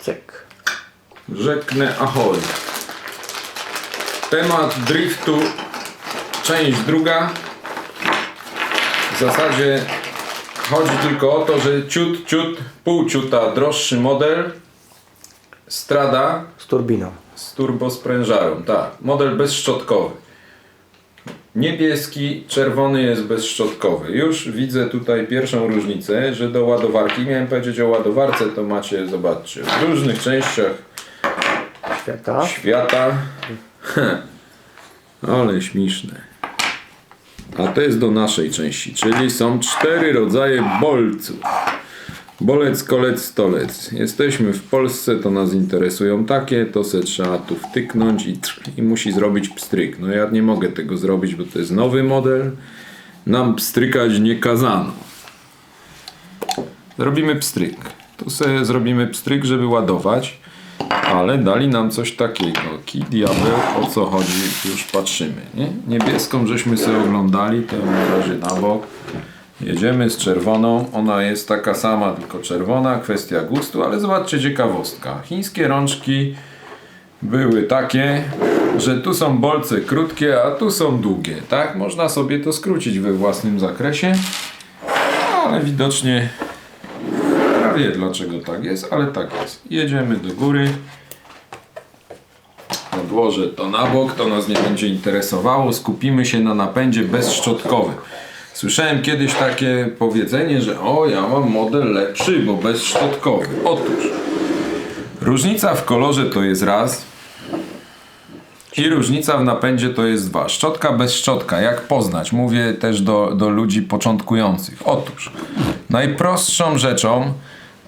Cyk. Rzeknę ahoj. Temat driftu, część druga. W zasadzie chodzi tylko o to, że ciut, ciut, pół ciuta droższy model Strada Z turbiną. z turbosprężarą, tak. Model bezszczotkowy. Niebieski, czerwony jest bezszczotkowy. Już widzę tutaj pierwszą różnicę, że do ładowarki, miałem powiedzieć o ładowarce, to macie, zobaczcie, w różnych częściach Świata. świata. Ale śmieszne. A to jest do naszej części, czyli są cztery rodzaje bolców. Bolec, kolec, stolec. Jesteśmy w Polsce, to nas interesują takie, to se trzeba tu wtyknąć i, i musi zrobić pstryk. No ja nie mogę tego zrobić, bo to jest nowy model. Nam pstrykać nie kazano. Zrobimy pstryk. Tu sobie zrobimy pstryk, żeby ładować. Ale dali nam coś takiego. Ki diabeł, o co chodzi, już patrzymy. Nie? Niebieską żeśmy sobie oglądali, to na razie na bok. Jedziemy z czerwoną, ona jest taka sama, tylko czerwona, kwestia gustu, ale zobaczcie ciekawostka. Chińskie rączki były takie, że tu są bolce krótkie, a tu są długie, tak? Można sobie to skrócić we własnym zakresie, ale widocznie ja wie dlaczego tak jest, ale tak jest. Jedziemy do góry. Odłożę to na bok, to nas nie będzie interesowało. Skupimy się na napędzie bezszczotkowym. Słyszałem kiedyś takie powiedzenie, że o, ja mam model lepszy, bo bezszczotkowy. Otóż, różnica w kolorze to jest raz i różnica w napędzie to jest dwa. Szczotka bez szczotka, jak poznać? Mówię też do, do ludzi początkujących. Otóż, najprostszą rzeczą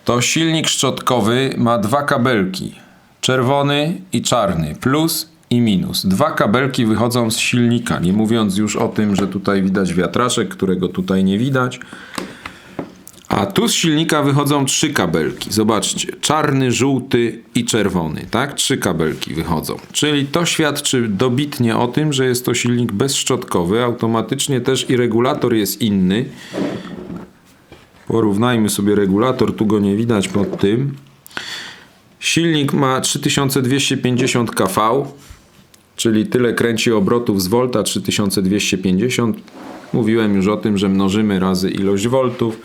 to silnik szczotkowy ma dwa kabelki. Czerwony i czarny, plus i minus. Dwa kabelki wychodzą z silnika, nie mówiąc już o tym, że tutaj widać wiatraczek, którego tutaj nie widać. A tu z silnika wychodzą trzy kabelki. Zobaczcie, czarny, żółty i czerwony, tak? Trzy kabelki wychodzą. Czyli to świadczy dobitnie o tym, że jest to silnik bezszczotkowy. Automatycznie też i regulator jest inny. Porównajmy sobie regulator, tu go nie widać pod tym. Silnik ma 3250 kV, czyli tyle kręci obrotów z volta 3250. Mówiłem już o tym, że mnożymy razy ilość voltów.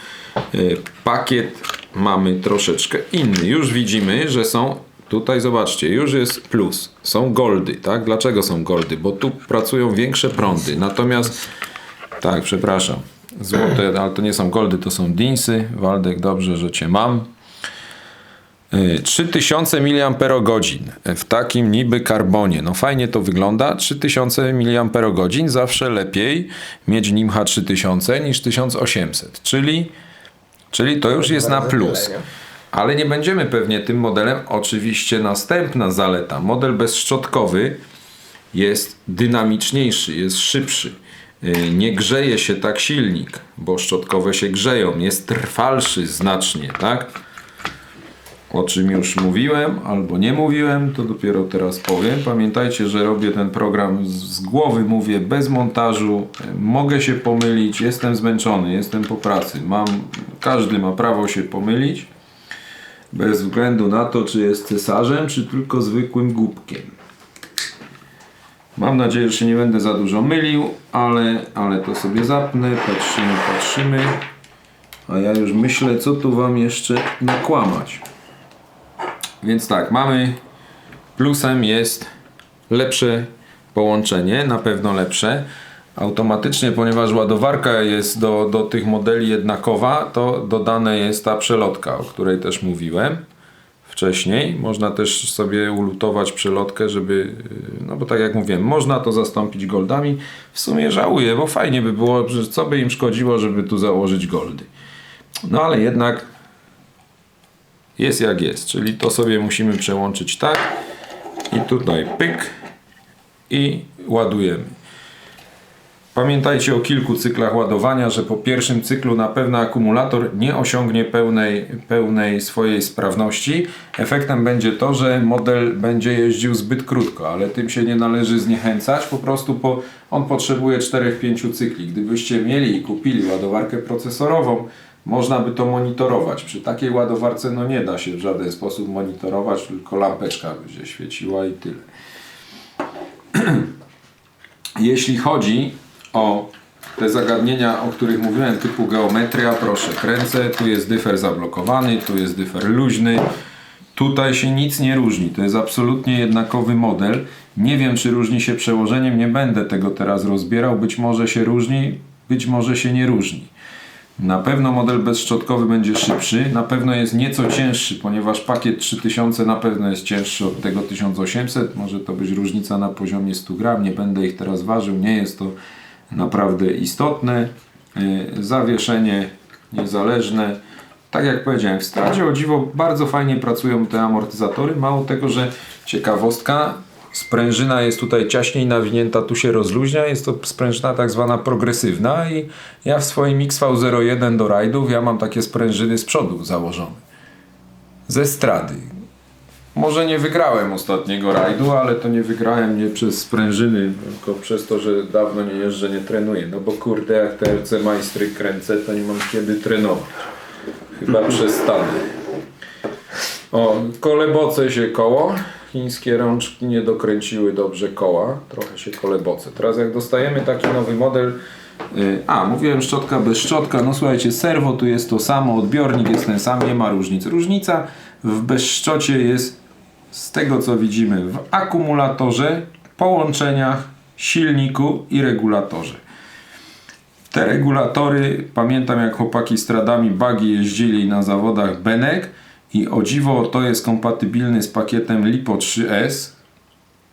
Yy, Pakiet mamy troszeczkę inny. Już widzimy, że są tutaj zobaczcie, już jest plus. Są goldy, tak? Dlaczego są goldy? Bo tu pracują większe prądy. Natomiast tak, przepraszam. Złote, ale to nie są goldy, to są dinsy. Waldek, dobrze, że cię mam. Y, 3000 mAh w takim niby karbonie. No fajnie to wygląda. 3000 mAh zawsze lepiej mieć Nimha 3000 niż 1800. Czyli, czyli to już jest na plus. Ale nie będziemy pewnie tym modelem. Oczywiście następna zaleta. Model bezszczotkowy jest dynamiczniejszy, jest szybszy. Y, Nie grzeje się tak silnik, bo szczotkowe się grzeją. Jest trwalszy znacznie, tak? O czym już mówiłem albo nie mówiłem, to dopiero teraz powiem. Pamiętajcie, że robię ten program z głowy, mówię bez montażu. Mogę się pomylić, jestem zmęczony, jestem po pracy. Mam, każdy ma prawo się pomylić, bez względu na to, czy jest cesarzem, czy tylko zwykłym głupkiem. Mam nadzieję, że się nie będę za dużo mylił, ale, ale to sobie zapnę, patrzymy, patrzymy. A ja już myślę, co tu Wam jeszcze nakłamać. Więc tak, mamy plusem jest lepsze połączenie, na pewno lepsze. Automatycznie, ponieważ ładowarka jest do, do tych modeli jednakowa, to dodane jest ta przelotka, o której też mówiłem wcześniej. Można też sobie ulutować przelotkę, żeby, no bo tak jak mówiłem, można to zastąpić goldami. W sumie żałuję, bo fajnie by było, co by im szkodziło, żeby tu założyć goldy. No ale jednak jest jak jest, czyli to sobie musimy przełączyć tak i tutaj pyk i ładujemy. Pamiętajcie o kilku cyklach ładowania, że po pierwszym cyklu na pewno akumulator nie osiągnie pełnej, pełnej swojej sprawności. Efektem będzie to, że model będzie jeździł zbyt krótko, ale tym się nie należy zniechęcać. Po prostu po, on potrzebuje 4-5 cykli. Gdybyście mieli i kupili ładowarkę procesorową można by to monitorować. Przy takiej ładowarce no nie da się w żaden sposób monitorować, tylko lampeczka będzie świeciła i tyle. Jeśli chodzi o te zagadnienia, o których mówiłem, typu geometria, proszę, kręcę, tu jest dyfer zablokowany, tu jest dyfer luźny, tutaj się nic nie różni, to jest absolutnie jednakowy model. Nie wiem, czy różni się przełożeniem, nie będę tego teraz rozbierał, być może się różni, być może się nie różni. Na pewno model bezszczotkowy będzie szybszy, na pewno jest nieco cięższy, ponieważ pakiet 3000 na pewno jest cięższy od tego 1800. Może to być różnica na poziomie 100 gram, nie będę ich teraz ważył, nie jest to naprawdę istotne. Yy, Zawieszenie niezależne. Tak jak powiedziałem, w stradzie o dziwo bardzo fajnie pracują te amortyzatory. Mało tego, że ciekawostka, sprężyna jest tutaj ciaśniej nawinięta, tu się rozluźnia. Jest to sprężyna tak zwana progresywna i ja w swoim XV01 do rajdów ja mam takie sprężyny z przodu założone. Ze strady. Może nie wygrałem ostatniego rajdu, ale to nie wygrałem nie przez sprężyny, tylko przez to, że dawno nie jeżdżę, nie trenuję. No bo kurde, jak te RC majstry kręcę, to nie mam kiedy trenować. Chyba przestanę. O, koleboce się koło. Chińskie rączki nie dokręciły dobrze koła. Trochę się koleboce. Teraz jak dostajemy taki nowy model. y, A, mówiłem szczotka bez szczotka. No słuchajcie, serwo tu jest to samo, odbiornik jest ten sam, nie ma różnic. Różnica w bezszczocie jest z tego co widzimy w akumulatorze, połączeniach, silniku i regulatorze. Te regulatory, pamiętam jak chłopaki z Bagi jeździli na zawodach Benek i o dziwo to jest kompatybilny z pakietem Lipo 3S.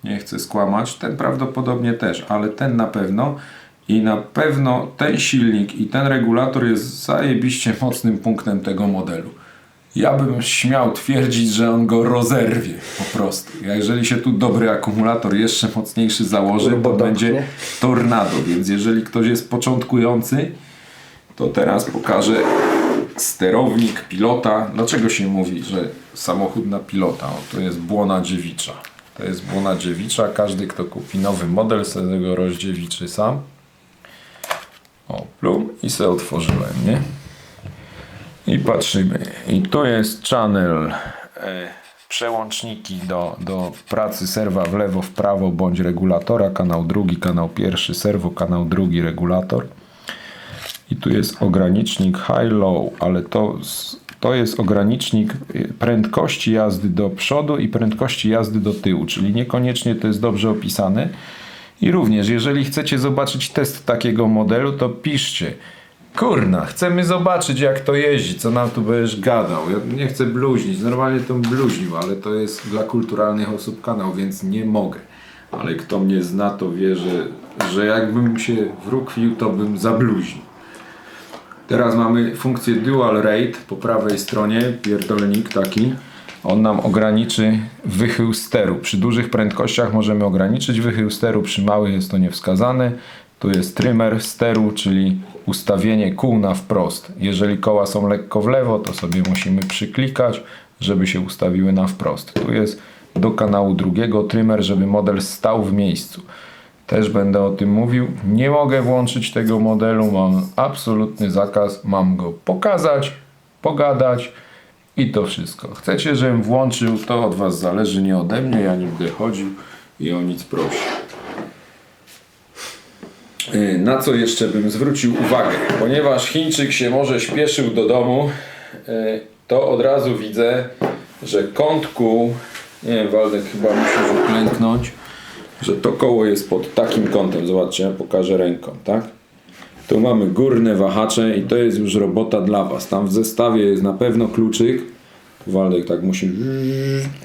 Nie chcę skłamać, ten prawdopodobnie też, ale ten na pewno. I na pewno ten silnik i ten regulator jest zajebiście mocnym punktem tego modelu. Ja bym śmiał twierdzić, że on go rozerwie po prostu. A jeżeli się tu dobry akumulator jeszcze mocniejszy założy, to będzie tornado. Więc jeżeli ktoś jest początkujący, to teraz pokażę sterownik pilota. Dlaczego się mówi, że samochód na pilota? O, to jest błona dziewicza. To jest błona dziewicza. Każdy, kto kupi nowy model, sobie go rozdziewiczy sam. O, plum i se otworzyłem, nie? I patrzymy. I tu jest channel e, przełączniki do, do pracy serwa w lewo, w prawo bądź regulatora. Kanał drugi, kanał pierwszy, serwo, kanał drugi, regulator. I tu jest ogranicznik high-low, ale to, to jest ogranicznik y, prędkości jazdy do przodu i prędkości jazdy do tyłu, czyli niekoniecznie to jest dobrze opisane. I również, jeżeli chcecie zobaczyć test takiego modelu, to piszcie. Kurna, chcemy zobaczyć jak to jeździ, co nam tu będziesz gadał. Ja nie chcę bluźnić, normalnie to bluźnił, ale to jest dla kulturalnych osób kanał, więc nie mogę. Ale kto mnie zna, to wie, że, że jakbym się wrókwił, to bym zabluźnił. Teraz mamy funkcję Dual Rate po prawej stronie, pierdolnik taki. On nam ograniczy wychył steru. Przy dużych prędkościach możemy ograniczyć wychył steru, przy małych jest to niewskazane. Tu jest trymer steru, czyli ustawienie kół na wprost. Jeżeli koła są lekko w lewo, to sobie musimy przyklikać, żeby się ustawiły na wprost. Tu jest do kanału drugiego trymer, żeby model stał w miejscu. Też będę o tym mówił. Nie mogę włączyć tego modelu, mam absolutny zakaz. Mam go pokazać, pogadać i to wszystko. Chcecie, żebym włączył, to od Was zależy, nie ode mnie. Ja nie będę chodził i o nic prosił. Yy, Na co jeszcze bym zwrócił uwagę? Ponieważ Chińczyk się może śpieszył do domu, yy, to od razu widzę, że kąt kół, nie wiem, Waldek chyba musisz uklęknąć, że to koło jest pod takim kątem. Zobaczcie, ja pokażę ręką, tak? Tu mamy górne wahacze i to jest już robota dla Was. Tam w zestawie jest na pewno kluczyk. Waldek tak musi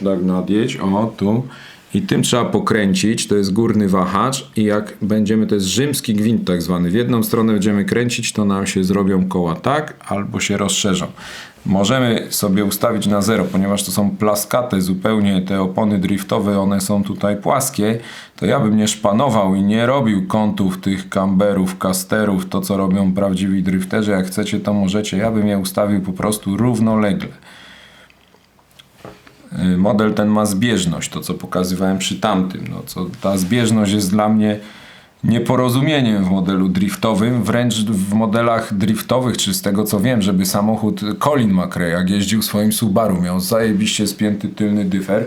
tak nadjeść. O, tu. I tym trzeba pokręcić. To jest górny wahacz i jak będziemy, to jest rzymski gwint tak zwany. W jedną stronę będziemy kręcić, to nam się zrobią koła tak, albo się rozszerzą. Możemy sobie ustawić na zero, ponieważ to są plaskate zupełnie te opony driftowe, one są tutaj płaskie, to ja bym nie szpanował i nie robił kątów tych camberów, casterów, to co robią prawdziwi drifterzy. Jak chcecie, to możecie. Ja bym je ustawił po prostu równolegle. Y, Model ten ma zbieżność, to co pokazywałem przy tamtym. No, co, ta zbieżność jest dla mnie nieporozumieniem w modelu driftowym, wręcz w modelach driftowych, czy z tego co wiem, żeby samochód Colin McRae, jak jeździł swoim Subaru, miał zajebiście spięty tylny dyfer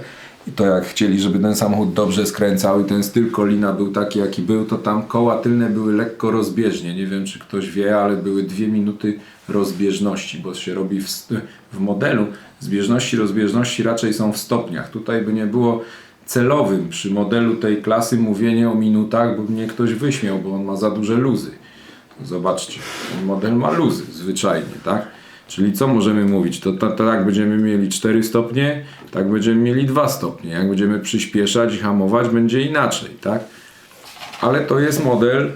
to jak chcieli, żeby ten samochód dobrze skręcał i ten styl Colina był taki jaki był, to tam koła tylne były lekko rozbieżnie. Nie wiem czy ktoś wie, ale były dwie minuty rozbieżności, bo się robi w, w modelu. Zbieżności, rozbieżności raczej są w stopniach. Tutaj by nie było celowym przy modelu tej klasy mówienie o minutach, bo mnie ktoś wyśmiał, bo on ma za duże luzy. Zobaczcie, ten model ma luzy zwyczajnie, tak? Czyli co możemy mówić? To, tak będziemy mieli 4 stopnie, tak będziemy mieli 2 stopnie. Jak będziemy przyspieszać i hamować, będzie inaczej, tak? Ale to jest model,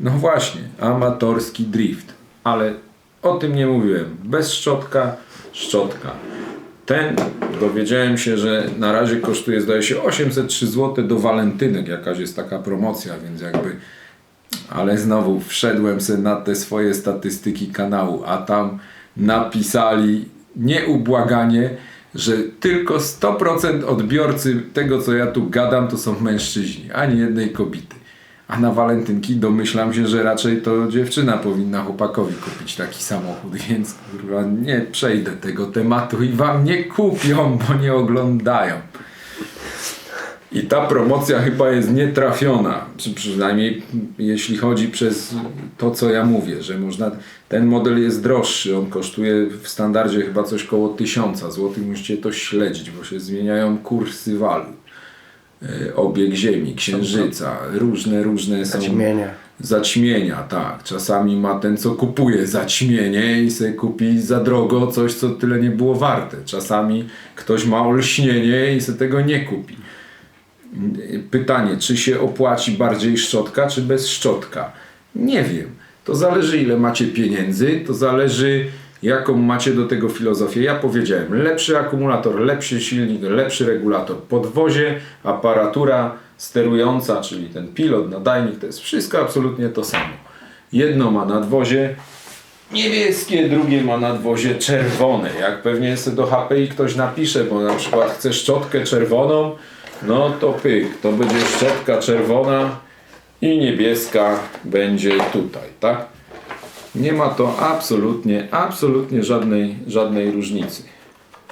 no właśnie, amatorski drift. Ale o tym nie mówiłem. Bez szczotka, szczotka. Ten dowiedziałem się, że na razie kosztuje zdaje się 803 zł do walentynek. Jakaś jest taka promocja, więc jakby ale znowu wszedłem sobie na te swoje statystyki kanału, a tam napisali nieubłaganie, że tylko 100% odbiorcy tego, co ja tu gadam, to są mężczyźni, ani jednej kobiety. A na walentynki domyślam się, że raczej to dziewczyna powinna chłopakowi kupić taki samochód, więc kurwa nie przejdę tego tematu i wam nie kupią, bo nie oglądają. I ta promocja chyba jest nietrafiona, czy przynajmniej jeśli chodzi przez to, co ja mówię, że można. Ten model jest droższy, on kosztuje w standardzie chyba coś koło 1000 zł. Musicie to śledzić, bo się zmieniają kursy walut. E, Obieg Ziemi, Księżyca, różne, różne są Zaćmienia. zaćmienia, tak. Czasami ma ten, co kupuje zaćmienie i sobie kupi za drogo coś, co tyle nie było warte. Czasami ktoś ma olśnienie i sobie tego nie kupi. Pytanie, czy się opłaci bardziej szczotka, czy bez szczotka? Nie wiem. To zależy, ile macie pieniędzy, to zależy, jaką macie do tego filozofię. Ja powiedziałem, lepszy akumulator, lepszy silnik, lepszy regulator. Podwozie, aparatura sterująca, czyli ten pilot, nadajnik, to jest wszystko absolutnie to samo. Jedno ma nadwozie niebieskie, drugie ma nadwozie czerwone. Jak pewnie sobie do HPI ktoś napisze, bo na przykład chce szczotkę czerwoną, no to pyk, to będzie szczotka czerwona i niebieska będzie tutaj, tak? Nie ma to absolutnie, absolutnie żadnej, żadnej różnicy.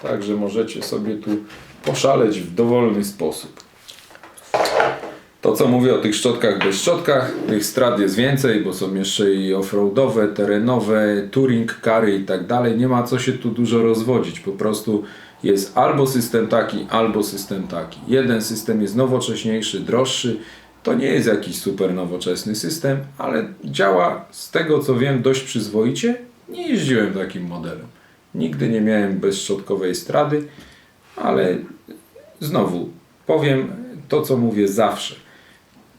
Także możecie sobie tu poszaleć w dowolny sposób. To co mówię o tych szczotkach bez szczotkach, tych strat jest więcej, bo są jeszcze i offroadowe, terenowe, touring kary i tak dalej. Nie ma co się tu dużo rozwodzić. Po prostu jest albo system taki, albo system taki. Jeden system jest nowocześniejszy, droższy. To nie jest jakiś super nowoczesny system, ale działa z tego co wiem dość przyzwoicie. Nie jeździłem takim modelem. Nigdy nie miałem bezszczotkowej strady, ale znowu powiem to, co mówię zawsze.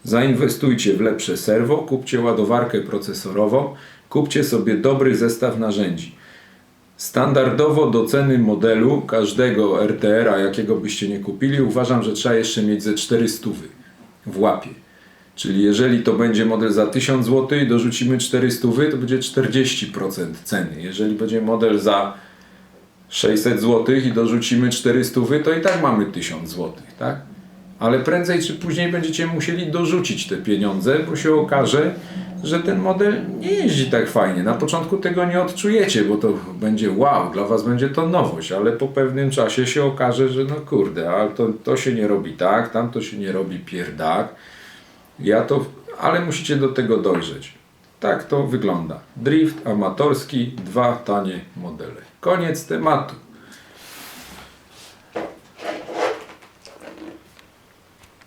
Zainwestujcie w lepsze serwo, kupcie ładowarkę procesorową, kupcie sobie dobry zestaw narzędzi. Standardowo do ceny modelu każdego RTR-a, jakiego byście nie kupili, uważam, że trzeba jeszcze mieć ze 400 w łapie. Czyli jeżeli to będzie model za 1000 zł i dorzucimy 400, to będzie 40% ceny. Jeżeli będzie model za 600 zł i dorzucimy 400, to i tak mamy 1000 zł, tak? Ale prędzej czy później będziecie musieli dorzucić te pieniądze, bo się okaże, że ten model nie jeździ tak fajnie. Na początku tego nie odczujecie, bo to będzie wow, dla was będzie to nowość, ale po pewnym czasie się okaże, że no kurde, a to, to się nie robi tak, tam to się nie robi pierdak. Ja to, ale musicie do tego dojrzeć. Tak to wygląda. Drift amatorski, dwa tanie modele. Koniec tematu.